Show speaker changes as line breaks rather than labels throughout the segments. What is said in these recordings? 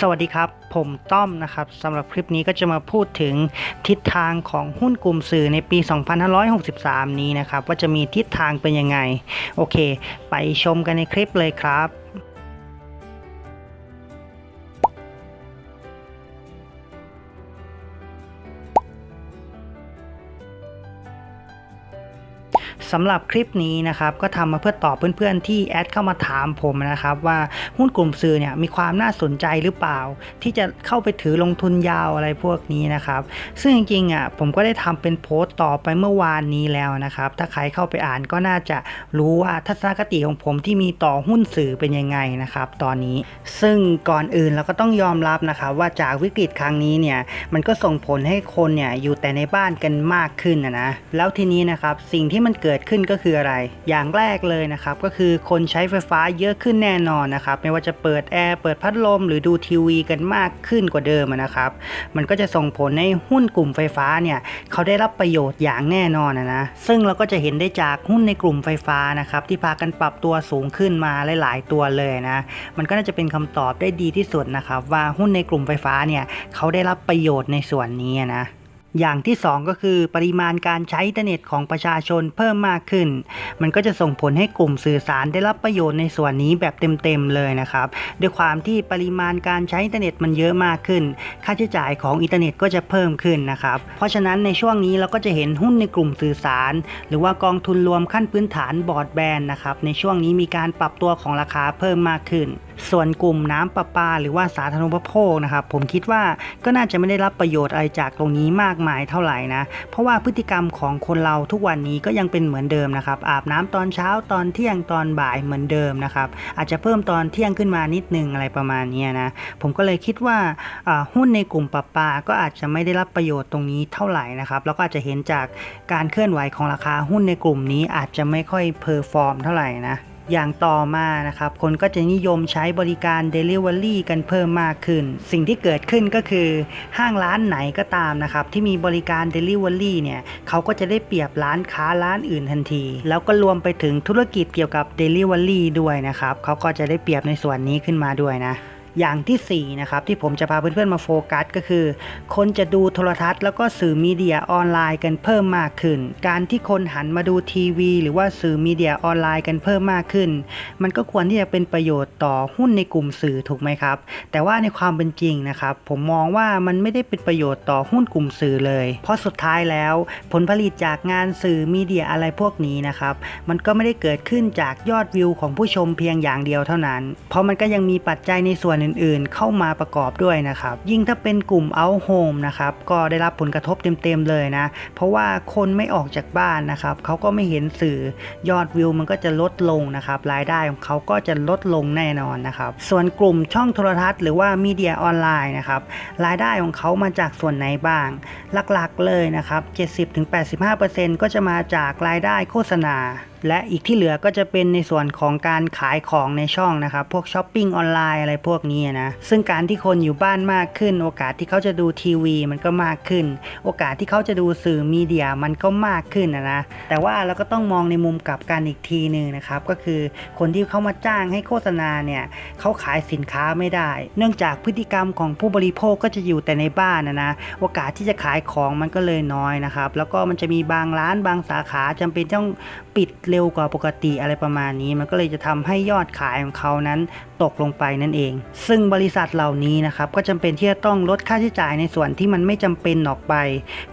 สวัสดีครับ ผมต้อมนะครับสำหรับคลิปนี้ก็จะมาพูดถึงทิศทางของหุ้นกลุ่มสื่อในปี 2563 นี้นะครับ ว่าจะมีทิศทางเป็นยังไง โอเค ไปชมกันในคลิปเลยครับ สำหรับคลิปนี้นะครับก็ทำมาเพื่อตอบเพื่อนๆที่แอดเข้ามาถามผมนะครับว่าหุ้นกลุ่มสื่อเนี่ยมีความน่าสนใจหรือเปล่า ที่จะเข้าไปถือลงทุนยาวอะไรพวกนี้นะครับ ซึ่งจริงๆอะผมก็ได้ทำเป็นโพสต์ต่อไปเมื่อวานนี้แล้วนะครับ ถ้าใครเข้าไปอ่านก็น่าจะรู้ว่าทัศนคติของผมที่มีต่อหุ้นสื่อเป็นยังไงนะครับตอนนี้ ซึ่งก่อนอื่นเราก็ต้องยอมรับนะครับว่าจากวิกฤตครั้งนี้เนี่ยมันก็ส่งผลให้คนเนี่ยอยู่แต่ในบ้านกันมากขึ้นนะนะแล้วทีนี้นะครับสิ่งที่มันเกิดขึ้นก็คืออะไร อย่างแรกเลยนะครับก็คือคนใช้ไฟฟ้าเยอะขึ้นแน่นอนนะครับไม่ว่าจะเปิดแอร์เปิดพัดลมหรือดูทีวีกันมากขึ้นกว่าเดิมนะครับ มันก็จะส่งผลให้หุ้นกลุ่มไฟฟ้าเนี่ยเขาได้รับประโยชน์อย่างแน่นอนนะซึ่งเราก็จะเห็นได้จากหุ้นในกลุ่มไฟฟ้านะครับที่พากันปรับตัวสูงขึ้นมาหลาย ๆ ตัวเลยนะมันก็น่าจะเป็นคำตอบได้ดีที่สุดนะครับว่าหุ้นในกลุ่มไฟฟ้าเนี่ยเขาได้รับประโยชน์ในส่วนนี้นะ อย่างที่ 2 ก็คือปริมาณการใช้อินเทอร์เน็ตของประชาชนเพิ่มมากขึ้น มันก็จะส่งผลให้กลุ่มสื่อสารได้รับประโยชน์ในส่วนนี้แบบเต็มๆเลยนะครับด้วยความที่ปริมาณการใช้อินเทอร์เน็ตมันเยอะมากขึ้น ค่าใช้จ่ายของอินเทอร์เน็ตก็จะเพิ่มขึ้นนะครับเพราะฉะนั้นในช่วงนี้เราก็จะเห็นหุ้นในกลุ่มสื่อสาร หรือว่ากองทุนรวมขั้นพื้นฐานบอร์ดแบนนะครับในช่วงนี้มีการปรับตัวของราคาเพิ่มมากขึ้น ส่วนกลุ่มน้ำประปา หรือว่าสาธารณูปโภคนะครับ ผมคิดว่าก็น่าจะไม่ได้รับประโยชน์อะไรจากตรงนี้มากมายเท่าไหร่นะ เพราะว่าพฤติกรรมของคนเราทุกวันนี้ก็ยังเป็นเหมือนเดิมนะครับ อาบน้ำตอนเช้าตอนเที่ยงตอนบ่ายเหมือนเดิมนะครับ อาจจะเพิ่มตอนเที่ยงขึ้นมานิดนึงอะไรประมาณนี้นะ ผมก็เลยคิดว่าอ่าหุ้นในกลุ่มประปา ก็อาจจะไม่ได้รับประโยชน์ตรงนี้เท่าไหร่นะครับ แล้วก็อาจจะเห็นจากการเคลื่อนไหวของราคาหุ้นในกลุ่มนี้อาจจะไม่ค่อยเพอร์ฟอร์มเท่าไหร่นะ อย่างต่อมานะครับ คนก็จะนิยมใช้บริการ Delivery กันเพิ่มมากขึ้น สิ่งที่เกิดขึ้นก็คือห้างร้านไหนก็ตามนะครับ ที่มีบริการ Delivery เนี่ยเขาก็จะได้เปรียบร้านค้าร้านอื่นทันที แล้วก็รวมไปถึงธุรกิจเกี่ยวกับ Delivery ด้วยนะครับเขาก็จะได้เปรียบในส่วนนี้ขึ้นมาด้วยนะ อย่างที่4นะครับที่ผมจะพาเพื่อนๆมาโฟกัสก็คือ คนจะดูโทรทัศน์ แล้วก็สื่อมีเดียออนไลน์กันเพิ่มมากขึ้น การที่คนหันมาดูทีวี หรือว่าสื่อมีเดียออนไลน์กันเพิ่มมากขึ้น มันก็ควรที่จะเป็นประโยชน์ต่อหุ้นในกลุ่มสื่อถูกไหมครับ แต่ว่าในความเป็นจริงนะครับ ผมมองว่ามันไม่ได้เป็นประโยชน์ต่อหุ้นกลุ่มสื่อเลย เพราะสุดท้ายแล้ว ผลผลิตจากงานสื่อมีเดียอะไรพวกนี้นะครับมันก็ไม่ได้เกิดขึ้นจากยอดวิวของผู้ชมเพียงอย่างเดียวเท่านั้น เพราะมันก็ยังมีปัจจัยในส่วนอื่นๆ เข้ามาประกอบด้วยนะครับ ยิ่งถ้าเป็นกลุ่ม out home นะครับ ก็ได้รับผลกระทบเต็มๆเลยนะ เพราะว่าคนไม่ออกจากบ้านนะครับ เขาก็ไม่เห็นสื่อยอดวิวมันก็จะลดลงนะครับ รายได้ของเขาก็จะลดลงแน่นอนนะครับ ส่วนกลุ่มช่องโทรทัศน์หรือว่ามีเดียออนไลน์นะครับ รายได้ของเขามาจากส่วนไหนบ้าง หลักๆเลยนะครับ 70-85%ก็จะมาจากรายได้โฆษณา และอีกที่เหลือก็จะเป็นในส่วนของการขายของในช่องนะครับพวกช้อปปิ้งออนไลน์อะไรพวกนี้นะซึ่งการที่คนอยู่บ้านมากขึ้น โอกาสที่เขาจะดูทีวีมันก็มากขึ้น โอกาสที่เขาจะดูสื่อมีเดียมันก็มากขึ้นนะนะแต่ว่าเราก็ต้องมองในมุมกลับกันอีกทีหนึ่งนะครับก็คือคนที่เขามาจ้างให้โฆษณาเนี่ยเขาขายสินค้าไม่ได้ เนื่องจากพฤติกรรมของผู้บริโภคก็จะอยู่แต่ในบ้านนะนะโอกาสที่จะขายของมันก็เลยน้อยนะครับแล้วก็มันจะมีบางร้านบางสาขาจำเป็นต้องปิดเเร็วกว่าปกติอะไรประมาณนี้ มันก็เลยจะทำให้ยอดขายของเขานั้น ตกลงไปนั่นเอง ซึ่งบริษัทเหล่านี้นะครับก็จำเป็นที่จะต้องลดค่าใช้จ่ายในส่วนที่มันไม่จำเป็นออกไป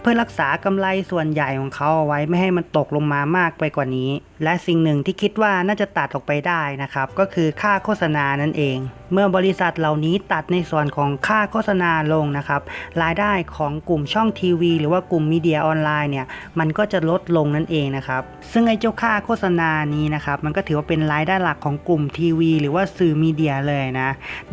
เพื่อรักษากำไรส่วนใหญ่ของเขาเอาไว้ไม่ให้มันตกลงมามากไปกว่านี้ และสิ่งหนึ่งที่คิดว่าน่าจะตัดออกไปได้นะครับก็คือค่าโฆษณานั่นเอง เมื่อบริษัทเหล่านี้ตัดในส่วนของค่าโฆษณาลงนะครับรายได้ของกลุ่มช่องทีวี หรือว่ากลุ่มมีเดียออนไลน์เนี่ยมันก็จะลดลงนั่นเองนะครับซึ่งไอ้เจ้าค่าโฆษณานี้นะครับมันก็ถือว่าเป็นรายได้หลักของกลุ่มทีวี หรือว่าสื่อมีเดียเลยนะ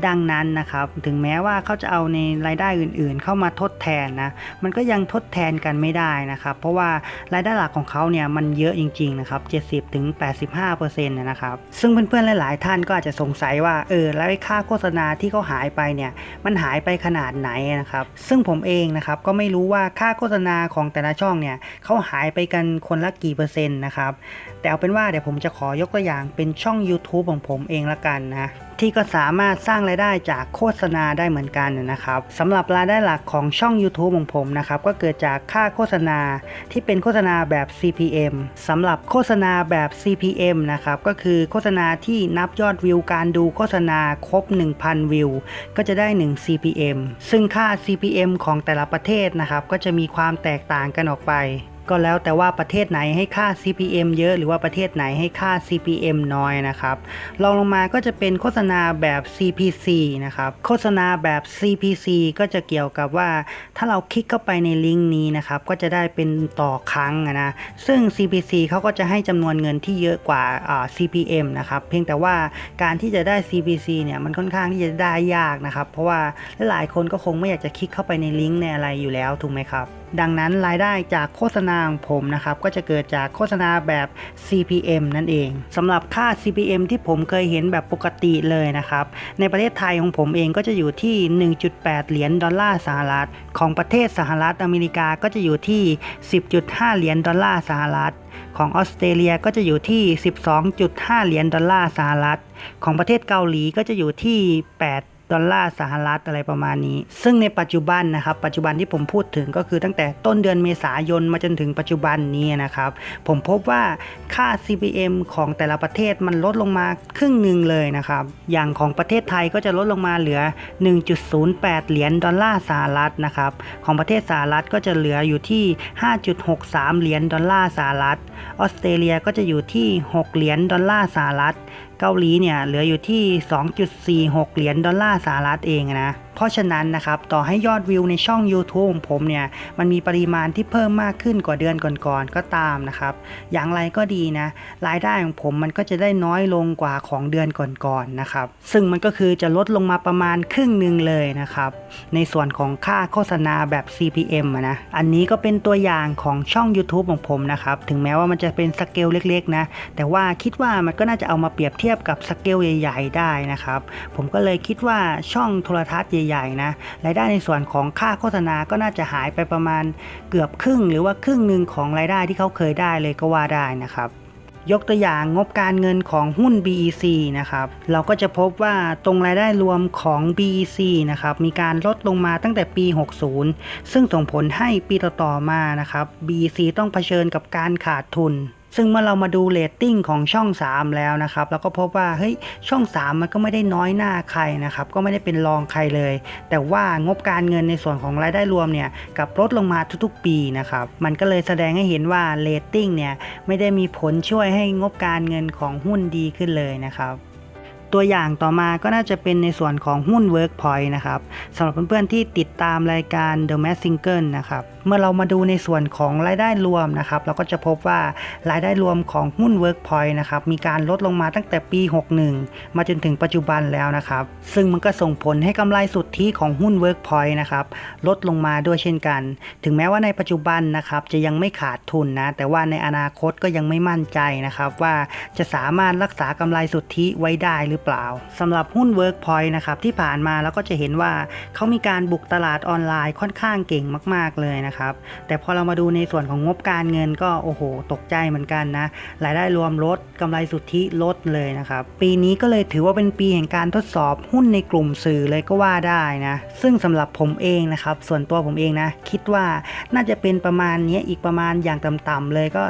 ดังนั้นนะครับถึงแม้ว่าเขาจะเอาในรายได้อื่นๆ เข้ามาทดแทนนะมันก็ยังทดแทนกันไม่ได้นะครับ เพราะว่ารายได้หลักของเขาเนี่ยมันเยอะจริงๆนะครับ70ถึง85%นะครับซึ่งเพื่อนๆหลาย ๆ ท่านก็อาจจะสงสัยว่าเออแล้วไอ้ค่าโฆษณาที่เขาหายไปเนี่ยมันหายไปขนาดไหนนะครับ ซึ่งผมเองนะครับก็ไม่รู้ว่าค่าโฆษณาของแต่ละช่องเนี่ยเขาหายไปกันคนละกี่เปอร์เซ็นต์นะครับแต่เอาเป็นว่าเดี๋ยวผมจะขอยกตัวอย่างเป็นช่อง YouTube ของผมเองละกันนะ ที่ก็สามารถสร้างรายได้จากโฆษณาได้เหมือนกันนะครับสำหรับรายได้หลักของช่อง YouTube ของผมนะครับก็เกิดจากค่าโฆษณาที่เป็นโฆษณาแบบ CPM สำหรับโฆษณาแบบ CPM นะครับก็คือโฆษณาที่นับยอดวิวการดูโฆษณาครบ 1,000 วิว ก็จะได้ 1 CPM ซึ่งค่า CPM ของแต่ละประเทศนะครับก็จะมีความแตกต่างกันออกไป ก็แล้วแต่ว่าประเทศไหนให้ค่า CPM เยอะหรือว่าประเทศไหนให้ค่า CPM น้อยนะครับรองลงมาก็จะเป็นโฆษณาแบบ CPC นะครับโฆษณาแบบ CPC ก็จะเกี่ยวกับว่าถ้าเราคลิกเข้าไปในลิงก์นี้นะครับก็จะได้เป็นต่อครั้งนะซึ่ง CPC เขาก็จะให้จำนวนเงินที่เยอะกว่า CPM นะครับเพียงแต่ว่าการที่จะได้ CPC เนี่ยมันค่อนข้างที่จะได้ยากนะครับ เพราะว่าหลายคนก็คงไม่อยากจะคลิกเข้าไปในลิงก์ในอะไรอยู่แล้วถูกไหมครับ ดังนั้นรายได้จากโฆษณาของผมนะครับก็จะเกิดจากโฆษณาแบบ CPM นั่นเองสำหรับค่า CPM ที่ผมเคยเห็นแบบปกติเลยนะครับ ในประเทศไทยของผมเองก็จะอยู่ที่ 1.8 เหรียญดอลลาร์สหรัฐ ของประเทศสหรัฐอเมริกาก็จะอยู่ที่ 10.5 เหรียญดอลลาร์สหรัฐของออสเตรเลียก็จะอยู่ที่ 12.5 เหรียญดอลลาร์สหรัฐ ของประเทศเกาหลีก็จะอยู่ที่ 8 ดอลลาร์สหรัฐอะไรประมาณนี้ ซึ่งในปัจจุบันนะครับ ปัจจุบันที่ผมพูดถึงก็คือตั้งแต่ต้นเดือนเมษายนมาจนถึงปัจจุบันนี้นะครับ ผมพบว่าค่า CPM ของแต่ละประเทศมันลดลงมาครึ่งหนึ่งเลยนะครับ อย่างของประเทศไทยก็จะลดลงมาเหลือ 1.08 เหรียญดอลลาร์สหรัฐนะครับ ของประเทศสหรัฐก็จะเหลืออยู่ที่ 5.63 เหรียญดอลลาร์สหรัฐ ออสเตรเลียก็จะอยู่ที่ 6 เหรียญดอลลาร์สหรัฐ เกาหลีเนี่ยเหลืออยู่ที่ 2.46 เหรียญดอลลาร์สหรัฐเองนะ ราะฉะนั้นนะครับต่อให้ยอดวิวในช่อง YouTube ของผมเนี่ยมันมีปริมาณที่เพิ่มมากขึ้นกว่าเดือนก่อนๆก็ตามนะครับอย่างไรก็ดีนะรายได้ของผมมันก็จะได้น้อยลงกว่าของเดือนก่อนๆนะครับซึ่งมันก็คือจะลดลงมาประมาณครึ่งหนึ่งเลยนะครับในส่วนของค่าโฆษณาแบบ CPM นะอันนี้ก็เป็นตัวอย่างของช่อง YouTube ของผมนะครับถึงแม้ว่ามันจะเป็นสเกลเล็กๆนะแต่ว่าคิดว่ามันก็น่าจะเอามาเปรียบเทียบกับสเกลใหญ่ ๆ ได้นะครับผมก็เลยคิดว่าช่องโทรทัศน์ใหญ่ๆนะรายได้ในส่วนของค่าโฆษณาก็น่าจะหายไปประมาณเกือบครึ่ง หรือว่าครึ่งหนึ่งของรายได้ที่เขาเคยได้เลยก็ว่าได้นะครับยกตัวอย่างงบการเงินของหุ้น BEC นะครับ เราก็จะพบว่าตรงรายได้รวมของ BEC นะครับ มีการลดลงมาตั้งแต่ปี 60 ซึ่งส่งผลให้ปีต่อๆมานะครับ BEC ต้องเผชิญกับการขาดทุน ซึ่งเมื่อเรามาดูเรตติ้งของช่อง 3 แล้วนะครับเราก็พบว่าเฮ้ยช่อง 3 มันก็ไม่ได้น้อยหน้าใครนะครับก็ไม่ได้เป็นรองใครเลย แต่ว่างบการเงินในส่วนของรายได้รวมเนี่ยกับลดลงมาทุกๆ ปีนะครับมันก็เลยแสดงให้เห็นว่าเรตติ้งเนี่ยไม่ได้มีผลช่วยให้งบการเงินของหุ้นดีขึ้นเลยนะครับตัวอย่างต่อมาก็น่าจะเป็นในส่วนของหุ้น Workpoint นะครับสำหรับเพื่อนๆที่ติดตามรายการ The Mask Single นะครับเมื่อเรามาดูในส่วนของรายได้รวมนะครับเราก็จะพบว่ารายได้รวมของหุ้น Workpoint นะครับมีการลดลงมาตั้งแต่ปี 61 มาจนถึงปัจจุบันแล้วนะครับซึ่งมันก็ส่งผลให้กำไรสุทธิของหุ้น Workpoint นะครับลดลงมาด้วยเช่นกัน ถึงแม้ว่าในปัจจุบันนะครับจะยังไม่ขาดทุนนะแต่ว่าในอนาคตก็ยังไม่มั่นใจนะครับว่าจะสามารถรักษากำไรสุทธิไว้ได้หรือเปล่าสำหรับหุ้น Workpoint นะครับที่ผ่านมาเราก็จะเห็นว่าเขามีการบุกตลาดออนไลน์ค่อนข้างเก่งมาก ๆเลยนะครับ แต่พอเรามาดูในส่วนของงบการเงินก็โอ้โห ตกใจเหมือนกันนะรายได้รวมลดกำไรสุทธิลดเลยนะครับ ปีนี้ก็เลยถือว่าเป็นปีแห่งการทดสอบหุ้นในกลุ่มสื่อเลยก็ว่าได้นะ ซึ่งสำหรับผมเองนะครับ ส่วนตัวผมเองนะ คิดว่าน่าจะเป็นประมาณนี้อีกประมาณอย่างต่ำๆเลยก็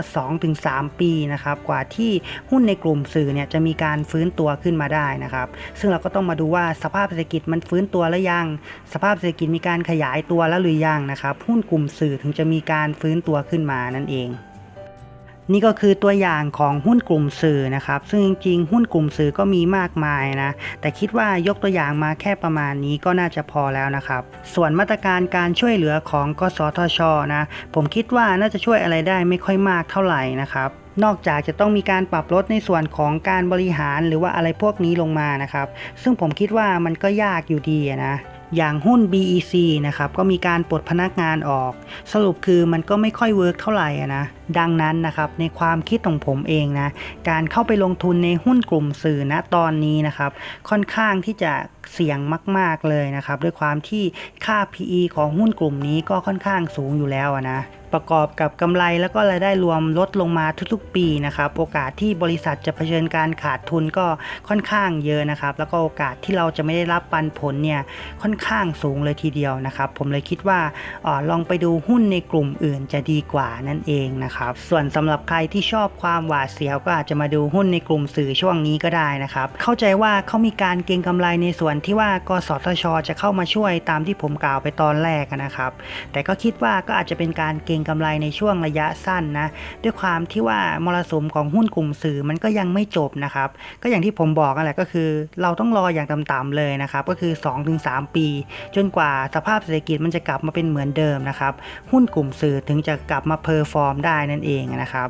2-3 ปีนะครับ กว่าที่หุ้นในกลุ่มสื่อเนี่ยจะมีการฟื้นตัวขึ้นมาได้นะครับ ซึ่งเราก็ต้องมาดูว่าสภาพเศรษฐกิจมันฟื้นตัวแล้วยัง สภาพเศรษฐกิจมีการขยายตัวแล้วหรือยังนะครับ หุ้นกลุ่มสื่อถึงจะมีการฟื้นตัวขึ้นมานั่นเอง นี่ก็คือตัวอย่างของหุ้นกลุ่มสื่อนะครับ ซึ่งจริงๆ หุ้นกลุ่มสื่อก็มีมากมายนะ แต่คิดว่ายกตัวอย่างมาแค่ประมาณนี้ก็น่าจะพอแล้วนะครับ ส่วนมาตรการการช่วยเหลือของกสทชนะ ผมคิดว่าน่าจะช่วยอะไรได้ไม่ค่อยมากเท่าไหร่นะครับนอกจากจะต้องมีการปรับลดในส่วนของการบริหารหรือว่าอะไรพวกนี้ลงมานะครับ ซึ่งผมคิดว่ามันก็ยากอยู่ดีนะ อย่างหุ้น BEC นะครับก็มีการปลดพนักงานออก สรุปคือมันก็ไม่ค่อยเวิร์กเท่าไหร่นะ ดังนั้นนะครับในความคิดของผมเองนะการเข้าไปลงทุนในหุ้นกลุ่มสื่อณตอนนี้นะครับค่อนข้างที่จะเสี่ยงมาก ๆเลยนะครับด้วยความที่ค่า PE ของหุ้นกลุ่มนี้ก็ค่อนข้างสูงอยู่แล้วนะประกอบกับกำไรแล้วก็รายได้รวมลดลงมาทุกๆ ปีนะครับ โอกาสที่บริษัทจะเผชิญการขาดทุนก็ค่อนข้างเยอะนะครับ แล้วก็โอกาสที่เราจะไม่ได้รับปันผลเนี่ยค่อนข้างสูงเลยทีเดียวนะครับ ผมเลยคิดว่าออลองไปดูหุ้นในกลุ่มอื่นจะดีกว่านั่นเองนะครับส่วนสำหรับใครที่ชอบความหวาดเสียวก็อาจจะมาดูหุ้นในกลุ่มสื่อช่วงนี้ก็ได้นะครับ เข้าใจว่าเขามีการเก็งกำไรในส่วนที่ว่ากสทช จะเข้ามาช่วยตามที่ผมกล่าวไปตอนแรกนะครับ แต่ก็คิดว่าก็อาจจะเป็นการเก็งกำไรในช่วงระยะสั้นนะ ด้วยความที่ว่ามรสุมของหุ้นกลุ่มสื่อมันก็ยังไม่จบนะครับ ก็อย่างที่ผมบอกกันแหละก็คือ เราต้องรออย่างต่ำๆเลยนะครับ ก็คือ 2-3 ปี จนกว่าสภาพเศรษฐกิจมันจะกลับมาเป็นเหมือนเดิมนะครับ หุ้นกลุ่มสื่อถึงจะกลับมาเพอร์ฟอร์มได้นั่นเองนะครับ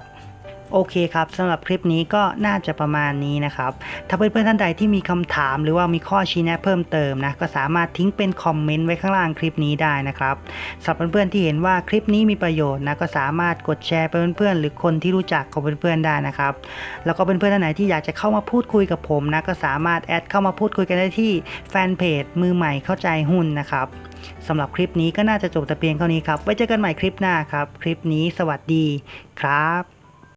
โอเคครับสำหรับคลิปนี้ก็น่าจะประมาณนี้นะครับ ถ้าเพื่อนๆท่านใดที่มีคำถามหรือว่ามีข้อชี้แนะเพิ่มเติมนะก็สามารถทิ้งเป็นคอมเมนต์ไว้ข้างล่างคลิปนี้ได้นะครับสำหรับเพื่อนๆที่เห็นว่าคลิปนี้มีประโยชน์นะก็สามารถกดแชร์ไปเพื่อนๆหรือคนที่รู้จักของเพื่อนๆได้นะครับแล้วก็เพื่อนๆท่านไหนที่อยากจะเข้ามาพูดคุยกับผมนะก็สามารถแอดเข้ามาพูดคุยกันได้ที่แฟนเพจมือใหม่เข้าใจหุ้นนะครับสำหรับคลิปนี้ก็น่าจะจบแต่เพียงเท่านี้ครับไว้เจอกันใหม่คลิปหน้าครับ คลิปนี้สวัสดีครับ